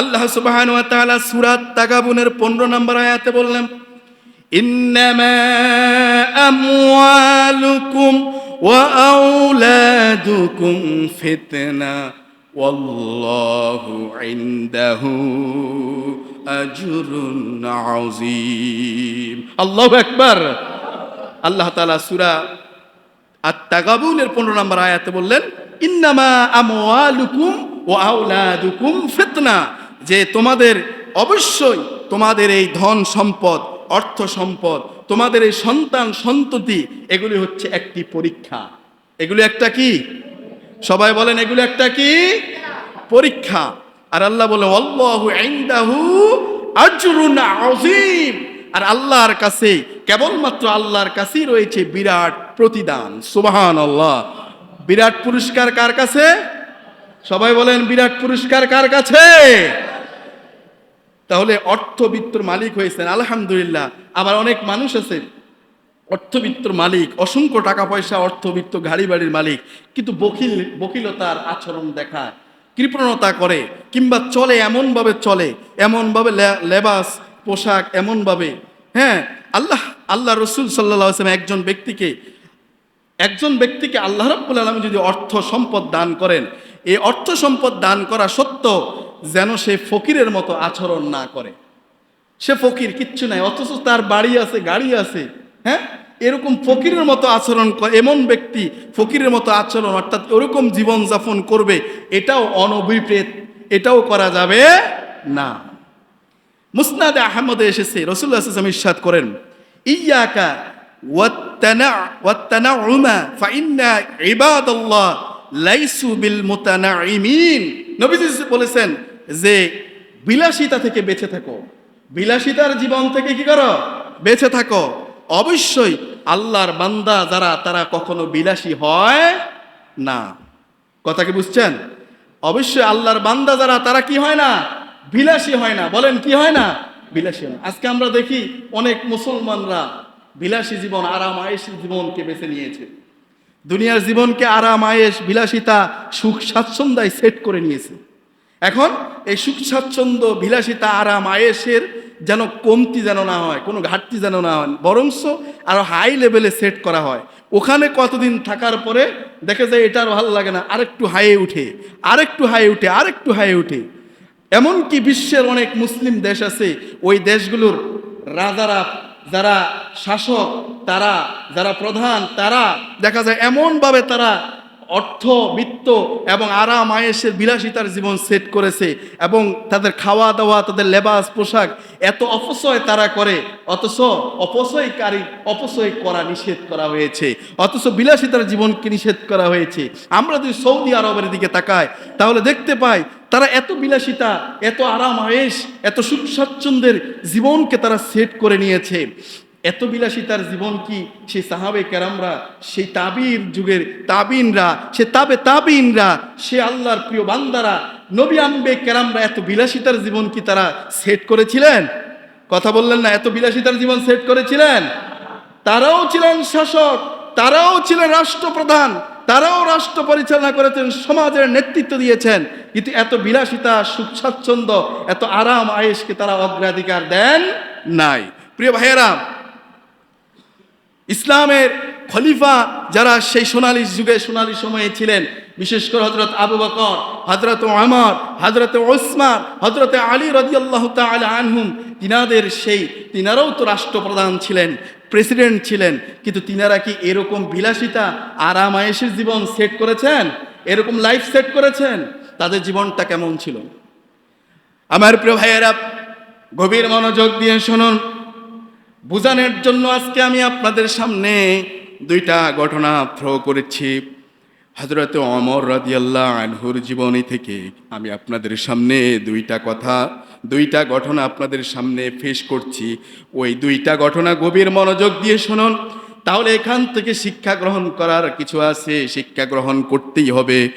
আল্লাহ সুবহানাহু ওয়া তাআলা সূরা তাগাবুনের 15 নম্বর আয়াতে বললেন আমওয়ালুকুম ওয়া আওলাদুকুম ফিতনা, ওয়াল্লাহু ইনদাহু আজরুন আযীম। আল্লাহু আকবার। আল্লাহ তাআলা সূরা আত-তাগাবুনের 15 নম্বর আয়াতে বললেন, ইন্নামা আমওয়ালুকুম ও আউলাদুকুম ফিতনা। যে তোমাদের অবশ্যই তোমাদের এই ধন সম্পদ, অর্থ সম্পদ, তোমাদের এই সন্তান সন্ততি, এগুলি হচ্ছে একটি পরীক্ষা। এগুলি একটা কি? সবাই বলেন, এগুলি একটা কি? পরীক্ষা। আর আল্লাহ বলে আর আল্লাহর কাছে, কেবলমাত্র আল্লাহর কাছেই রয়েছে বিরাট প্রতিদান। সুবাহান আল্লাহ বিরাট পুরস্কার কার কাছে? সবাই বলেন, বিরাট পুরস্কার কার কাছে? তাহলে অর্থবিত্তর মালিক হয়েছেন, আলহামদুলিল্লাহ। আবার অনেক মানুষ আছে, অর্থবিত্তর মালিক, অসংখ্য টাকা পয়সা অর্থবিত্ত গাড়ি বাড়ির মালিক, কিন্তু বকিল, বকিলতার আচরণ দেখায়, কৃপণতা করে, কিংবা চলে এমনভাবে চলে, এমনভাবে লেবাস, পোশাক, এমনভাবে। হ্যাঁ আল্লাহ আল্লাহ রসুল সাল্লাহ একজন ব্যক্তিকে একজন ব্যক্তিকে আল্লাহ রাব্বুল আলমী যদি অর্থ সম্পদ দান করেন, এই অর্থ সম্পদ দান করা সত্ত্বেও যেন সে ফকিরের মতো আচরণ না করে। সে ফকির কিচ্ছু নাই, অথচ তার বাড়ি আছে, গাড়ি আছে হ্যাঁ? এরকম ফকিরের মতো আচরণ এমন ব্যক্তি ফকিরের মতো আচরণ, অর্থাৎ ওরকম জীবনযাপন করবে, এটাও অনভিপ্রেত, এটাও করা যাবে না। মুসনাদ আহমদে এসেছে রসুল্লাহ আসলাম ইরশাদ করেন ইয়াকা লাইসু বলেছেন যে বিলাসিতা থেকে বেঁচে থাকো। বিলাসিতার জীবন থেকে কি করো? বেঁচে থাকো। অবশ্যই আল্লাহর বান্দা যারা, তারা কখনো বিলাসী হয় না। কথা কি বুঝছেন? অবশ্যই আল্লাহর বান্দা যারা, তারা কি হয় না? বিলাসী হয় না। বলেন, কি হয় না? বিলাসী হয়। আজকে আমরা দেখি অনেক মুসলমানরা বিলাসী জীবন আরাম আয়েসী জীবনকে বেছে নিয়েছে। দুনিয়ার জীবনকে আরাম আয়েস বিলাসিতা, সুখ, স্বাচ্ছন্দ্যায় সেট করে নিয়েছে। এখন এই সুখ স্বাচ্ছন্দ্য বিলাসিতা আরাম আয়েসের যেন কমতি যেন না হয়, কোনো ঘাটতি যেন না হয়, বরংস আরও হাই লেভেলে সেট করা হয়। ওখানে কতদিন থাকার পরে দেখা যায় এটা আর ভালো লাগে না, আরেকটু হাইয়ে উঠে, আরেকটু হাইয়ে উঠে, আরেকটু হাইয়ে উঠে। এমনকি বিশ্বের অনেক মুসলিম দেশ আছে, ওই দেশগুলোর রাজারা, যারা শাসক, তারা, যারা প্রধান, তারা দেখা যায় এমনভাবে তারা অর্থ বিত্ত এবং আরাম আয়েসের বিলাসিতার জীবন সেট করেছে এবং তাদের খাওয়া দাওয়া তাদের লেবাস, পোশাক এত অপচয় তারা করে, অথচ অপচয়কারী, অপচয় করা নিষেধ করা হয়েছে, অথচ বিলাসিতার জীবনকে নিষেধ করা হয়েছে? আমরা যদি সৌদি আরবের দিকে তাকাই, তাহলে দেখতে পাই তারা এত বিলাসিতা, এত আরাম আয়েস এত সুখ স্বাচ্ছন্দ্যের জীবনকে তারা সেট করে নিয়েছে। এত বিলাসিতার জীবন কি সেই সাহাবে কেরামরা, সেই তাবির যুগের তাবিনরা, সে তাবে তাবিনরা, সে আল্লাহর প্রিয় বান্দারা, নবী আনবে কেরামরা এত বিলাসিতার জীবন কি তারা সেট করেছিলেন? কথা বললেন না, এত বিলাসিতার জীবন সেট করেছিলেন? তারাও ছিলেন শাসক, তারাও ছিলেন রাষ্ট্রপ্রধান, তারাও রাষ্ট্র পরিচালনা করেছেন, সমাজের নেতৃত্ব দিয়েছেন। কিন্তু এত বিলাসিতা সুখ স্বাচ্ছন্দ্য এত আরাম আয়েসকে তারা অগ্রাধিকার দেন নাই। প্রিয় ভাইয়েরা ইসলামের খলিফা যারা সেই সোনালী যুগে, সোনালী সময়ে ছিলেন, বিশেষ করে হজরত আবু বকর হজরত আমর হজরত ওসমান হজরত আলী রদিয়াল্লাহ তাল আনহুম, তিনাদের সেই, তিনারাও তো রাষ্ট্রপ্রধান ছিলেন, প্রেসিডেন্ট ছিলেন, কিন্তু তিনারা কি এরকম বিলাসিতা আরাম আয়েসের জীবন সেট করেছেন? এরকম লাইফ সেট করেছেন? তাদের জীবনটা কেমন ছিল? আমার প্রিয় ভাইয়েরা, গভীর মনোযোগ দিয়ে শুনুন। বুঝানোর জন্য আজকে আমি আপনাদের সামনে দুইটা ঘটনা থ্রো করেছি। হজরত অমর রাদিয়াল্লাহ আনহুর জীবনী থেকে আমি আপনাদের সামনে দুইটা কথা, দুইটা ঘটনা আপনাদের সামনে ফেস করছি। ওই দুইটা ঘটনা গভীর মনোযোগ দিয়ে শুনুন। তাহলে এখান থেকে শিক্ষা গ্রহণ করার কিছু আছে, শিক্ষা গ্রহণ করতেই হবে।